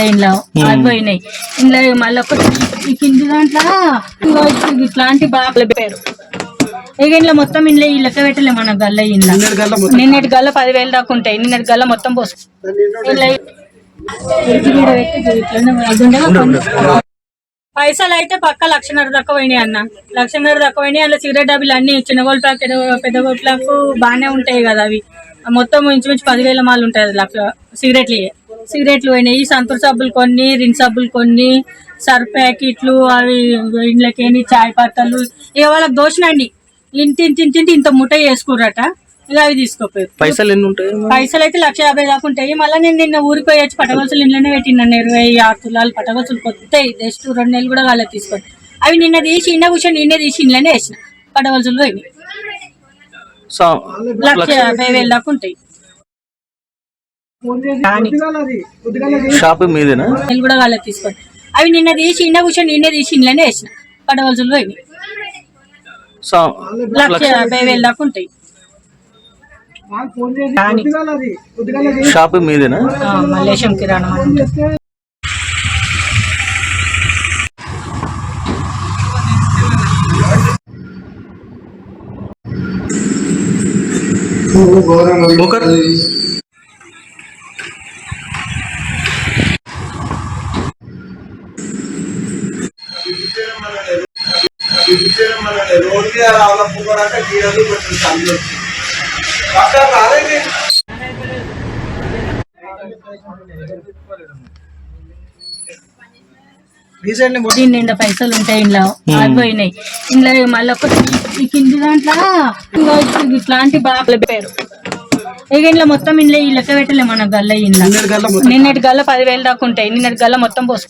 ఉంటాయి ఇంట్లో అవి పోయినాయి ఇంట్లో మళ్ళీ ఒక కింది దాంట్లో ఇట్లాంటి బాగా పేరు ఇక ఇంట్లో మొత్తం ఇంట్లో ఈ లెక్క పెట్టలే మన గల్ల ఇంట్లో నిన్నటి గల్ల పదివేలు దాకా ఉంటాయి. నిన్నటి గల్ల మొత్తం పోసు. పైసలు అయితే పక్క లక్షన్నర దాకా పోయినాయి అన్న. లక్షన్నర దాకా పోయినాయి. అందులో సిగరెట్ డబ్బులు అన్ని చిన్న గోల్ ప్యాకెట్ పెద్ద గోట్లకు బాగానే ఉంటాయి కదా అవి. మొత్తం ఇంచుమించు పదివేల మాలు ఉంటాయి అది లక్ష సిగరెట్లు సిగరెట్లు పోయినాయి సంతూర్ సబ్బులు కొన్ని రిన్ సబ్బులు కొన్ని సర్ఫ్ ప్యాకెట్లు అవి ఇంట్లోకేని చాయ్ పత్తలు ఇక వాళ్ళకి దోషనండి ఇంటి ఇంటి ఇంత ముఠ చేసుకుర్రట. ఇక అవి తీసుకోపోయారు. పైసలు ఎన్ని ఉంటాయి? పైసలు అయితే లక్ష యాభై దాకా ఉంటాయి. మళ్ళీ నేను నిన్న ఊరికి వచ్చి పటగొలుసులు ఇంట్లోనే పెట్టినాను. ఇరవై ఆరు తులాలు పటగొలుసులు కొత్తాయి. జస్ట్ రెండు నెలలు కూడా వాళ్ళకి తీసుకొని. అవి నిన్న తీసి నిన్న కూర్చొని నిన్న తీసి ఇంట్లోనే వేసిన. పటగొలుసులు పోయినాయి. లక్ష యాభై వేలు దాకా ఉంటాయి. షాప్ మీదేనా? కూడా వాళ్ళకి అవి నిన్న తీసి కూర్చొని నిన్న తీసి ఇంట్లోనే వేసిన. లక్ష యాభై వేలు దాకా ఉంటాయి. షాప్ మీదేనా? ఆ, మల్లేశం కిరాణం దీని నిండా పైసలు ఉంటాయి ఇంట్లో. అవి పోయినాయి. ఇంట్లో మళ్ళీ ఒక ఈ కింది దాంట్లో ఇట్లాంటి బాగా పేరు ఇక ఇంట్లో మొత్తం ఇంట్లో ఈ లెక్క పెట్టలే మన గల్ల ఇంట్లో. నిన్నటి గల్ల పదివేలు దాకా ఉంటాయి. నిన్నటి గల్ల మొత్తం పోసు